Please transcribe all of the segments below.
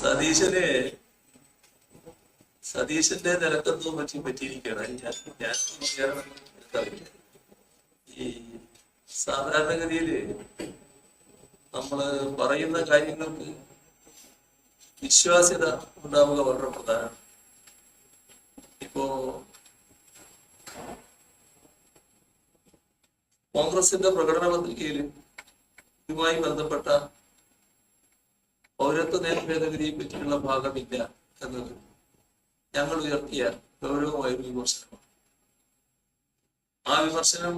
സതീശന് സതീശന്റെ നിലക്കെന്തോ പറ്റി പറ്റിയിരിക്കുകയാണ്. ഞാൻ ഞാൻ എനിക്കറിയില്ല ഈ സാധാരണഗതിയിൽ നമ്മൾ പറയുന്ന കാര്യങ്ങൾക്ക് വിശ്വാസ്യത ഉണ്ടാവുക വളരെ പ്രധാനമാണ്. ഇപ്പോ കോൺഗ്രസിന്റെ പ്രകടന പത്രികയിൽ ഇതുമായി ബന്ധപ്പെട്ട പൗരത്വ നിയമ ഭേദഗതിയെ പറ്റിയുള്ള ഭാഗമില്ല എന്നത് ഞങ്ങൾ ഉയർത്തിയ ഗൗരവമായ ഒരു വിമർശനമാണ്. ആ വിമർശനം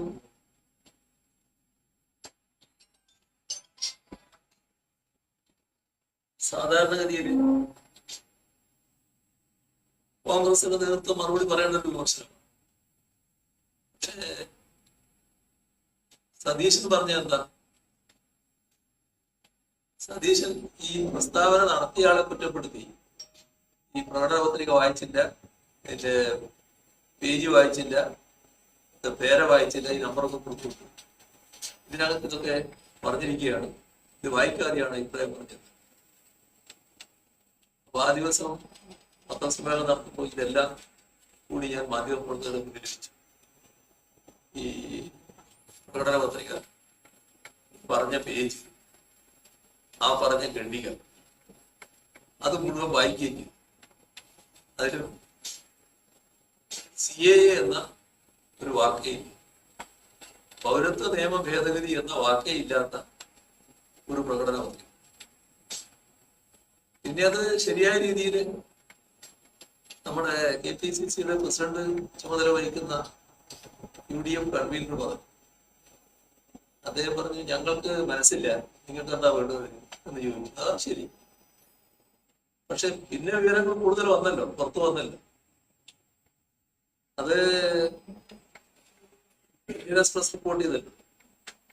സാധാരണഗതിയിൽ കോൺഗ്രസിന്റെ നേതൃത്വം മറുപടി പറയേണ്ട ഒരു വിമർശനം പക്ഷേ സതീശൻ പറഞ്ഞ എന്താ? സതീശൻ ഈ പ്രസ്താവന നടത്തിയ ആളെ കുറ്റപ്പെടുത്തി. ഈ പ്രകടന പത്രിക വായിച്ചില്ല എന്റെ പേജ് വായിച്ചില്ല പേര വായിച്ചില്ല ഈ നമ്പറൊക്കെ കൊടുത്തു ഇതിനകത്ത് ഇതൊക്കെ പറഞ്ഞിരിക്കുകയാണ്. ഇത് വായിക്കാതെയാണ് ഇത്രയും പറഞ്ഞത്. അപ്പൊ ആ ദിവസം പത്രസമ്മേളനം നടത്തുമ്പോൾ ഇതെല്ലാം കൂടി ഞാൻ മാധ്യമ മുന്നിൽ വിവരിച്ചു. ഈ പ്രകടന പത്രിക പറഞ്ഞ പേജ് ആ പറഞ്ഞ ഖണ്ഡിക. അത് മുഴുവൻ വായിക്കുകയും ചെയ്തു അതിൽ സി എ എന്ന ഒരു വാക്കേ. പൗരത്വ നിയമ ഭേദഗതി എന്ന വാക്കേ ഇല്ലാത്ത ഒരു പ്രകടനം വന്നു പിന്നെ അത് ശരിയായ രീതിയിൽ നമ്മുടെ കെ പി സി സിയുടെ പ്രസിഡന്റ് ചുമതല വഹിക്കുന്ന യു ഡി എഫ് കൺവീനർ പറഞ്ഞു. അദ്ദേഹം പറഞ്ഞു ഞങ്ങൾക്ക് മനസ്സില്ല. നിങ്ങൾക്ക് എന്താ വേണ്ടത്? എന്ന് ചോദിച്ചു അതാ ശരി. പക്ഷെ പിന്നെ വിവരങ്ങൾ കൂടുതൽ വന്നല്ലോ. പുറത്തു വന്നല്ലോ. അത് ഇന്ത്യൻ റിപ്പോർട്ട് ചെയ്തല്ലോ.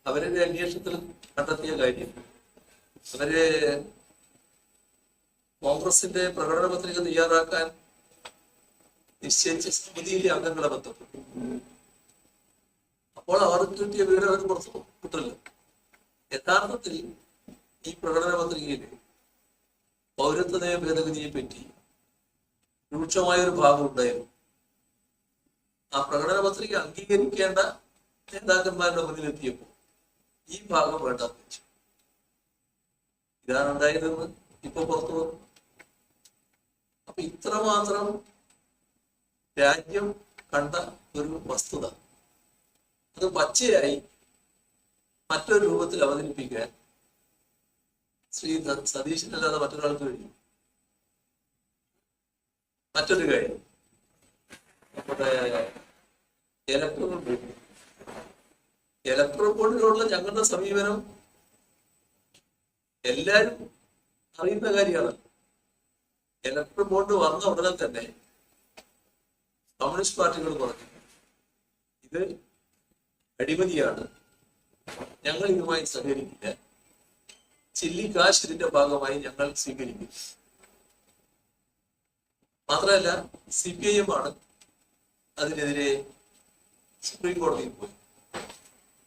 അവരുടെ അന്വേഷണത്തിൽ കണ്ടെത്തിയ കാര്യം. അവർ കോൺഗ്രസിന്റെ പ്രകടന പത്രിക തയ്യാറാക്കാൻ നിശ്ചയിച്ച സമിതിയിലെ അംഗങ്ങളെ ബന്ധപ്പെട്ടു. അപ്പോൾ അവർക്ക് കിട്ടിയ വിവരം അവർ പുറത്തു കിട്ടില്ല യഥാർത്ഥത്തിൽ ഈ പ്രകടന പത്രികയിൽ പൗരത്വ നിയമ ഭേദഗതിയെ പറ്റി രൂക്ഷമായ ഒരു ഭാഗം ഉണ്ടായിരുന്നു. ആ പ്രകടന പത്രിക അംഗീകരിക്കേണ്ട നേതാക്കന്മാരുടെ മുന്നിലെത്തിയപ്പോൾ ഈ ഭാഗം വേണ്ട വെച്ചു. ഇതാണ് ഉണ്ടായതെന്ന് ഇപ്പൊ പുറത്തു വന്നു. അപ്പൊ ഇത്രമാത്രം രാജ്യം കണ്ട ഒരു വസ്തുത. അത് പച്ചയായി മറ്റൊരു രൂപത്തിൽ അവതരിപ്പിക്കാൻ ശ്രീ സതീശനല്ലാതെ മറ്റൊരാൾക്ക് കഴിയും മറ്റൊരു കാര്യം. നമ്മുടെ ഇലക്ട്രോൺ ബോർഡ് ഇലക്ട്രൽ ബോർഡിലുള്ള ഞങ്ങളുടെ സമീപനം എല്ലാരും അറിയുന്ന കാര്യമാണ്. ഇലക്ട്രോൺ ബോർഡ് വന്ന ഉടനെ തന്നെ കമ്മ്യൂണിസ്റ്റ് പാർട്ടികൾ പറഞ്ഞു ഇത് അഴിമതിയാണ്. ഞങ്ങൾ ഇതുമായി സഹകരിക്കില്ല. ചില്ലി കാശ് ഇതിന്റെ ഭാഗമായി ഞങ്ങൾ സ്വീകരിക്കും. മാത്രമല്ല സി പി ഐ എം ആണ് അതിനെതിരെ സുപ്രീം കോടതിയിൽ പോയി.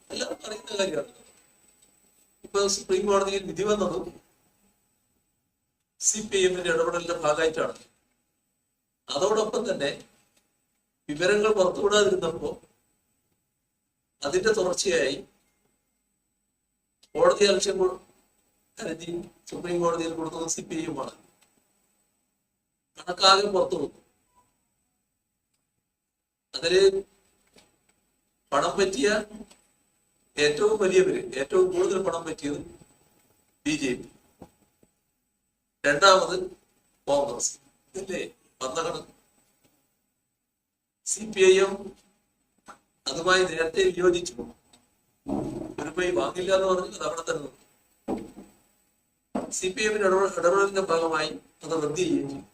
എല്ലാവർക്കും അറിയുന്ന കാര്യമാണ്. ഇപ്പൊ സുപ്രീം കോടതിയിൽ വിധി വന്നതും സി പി ഐ എമ്മിന്റെ ഇടപെടലിന്റെ ഭാഗമായിട്ടാണ്. അതോടൊപ്പം തന്നെ വിവരങ്ങൾ പുറത്തുവിടാതിരുന്നപ്പോ അതിന്റെ തുടർച്ചയായി കോടതി അലക്ഷ്യം കരുതി സുപ്രീം കോടതിയിൽ കൊടുത്തത് സി പി ഐ ആണ്. കണക്കാകെ പുറത്തു വന്നു അതിൽ പണം പറ്റിയ ഏറ്റവും വലിയ വലിയവര് ഏറ്റവും കൂടുതൽ പണം പറ്റിയത് ബി ജെ പി. രണ്ടാമത് കോൺഗ്രസ്. ഇതല്ലേ വന്ന സി പി ഐ എം അതുമായി നേരത്തെ വിയോജിച്ചു. ഒരു പൈ വാങ്ങില്ല എന്ന് പറഞ്ഞു അത് അവിടെ തന്നെ. സി പി എമ്മിന്റെ ഇടപെടലിന്റെ ഭാഗമായി അത് റദ്ദ് ചെയ്യുകയും ചെയ്തു.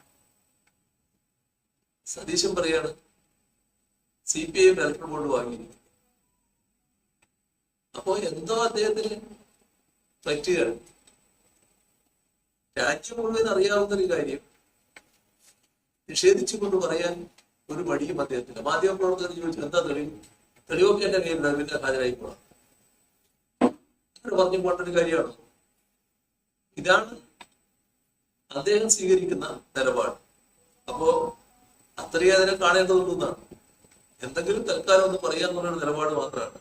സതീശൻ പറയാണ് C P M electoral board വാങ്ങിയിരിക്കുന്നു അപ്പോ എന്തോ അദ്ദേഹത്തിന് പറ്റുകയാണ്. രാജ്യം മുഴുവൻ അറിയാവുന്ന ഒരു കാര്യം നിഷേധിച്ചുകൊണ്ട് പറയാൻ ഒരു മടിയും അദ്ദേഹത്തിന്റെ മാധ്യമ പ്രവർത്തകർ ചോദിച്ചു എന്താ തെളിവ്? തെളിവൊക്കെ എന്റെ കയ്യിലുണ്ട് പിന്നെ ഹാജരായിക്കോളാം. പറഞ്ഞു പോകേണ്ട ഒരു കാര്യമാണ്. ഇതാണ് അദ്ദേഹം സ്വീകരിക്കുന്ന നിലപാട്. അപ്പോ അത്രയും അതിനെ കാണേണ്ടതുണ്ടെന്നാണ് എന്തെങ്കിലും തൽക്കാലം ഒന്ന് പറയാന്നുള്ള നിലപാട് മാത്രമാണ്.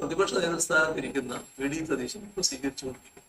പ്രതിപക്ഷ നേതൃസ്ഥാനം ഇരിക്കുന്ന വി ഡി സതീശൻ ഇപ്പോൾ സ്വീകരിച്ചുകൊണ്ടിരിക്കുന്നത്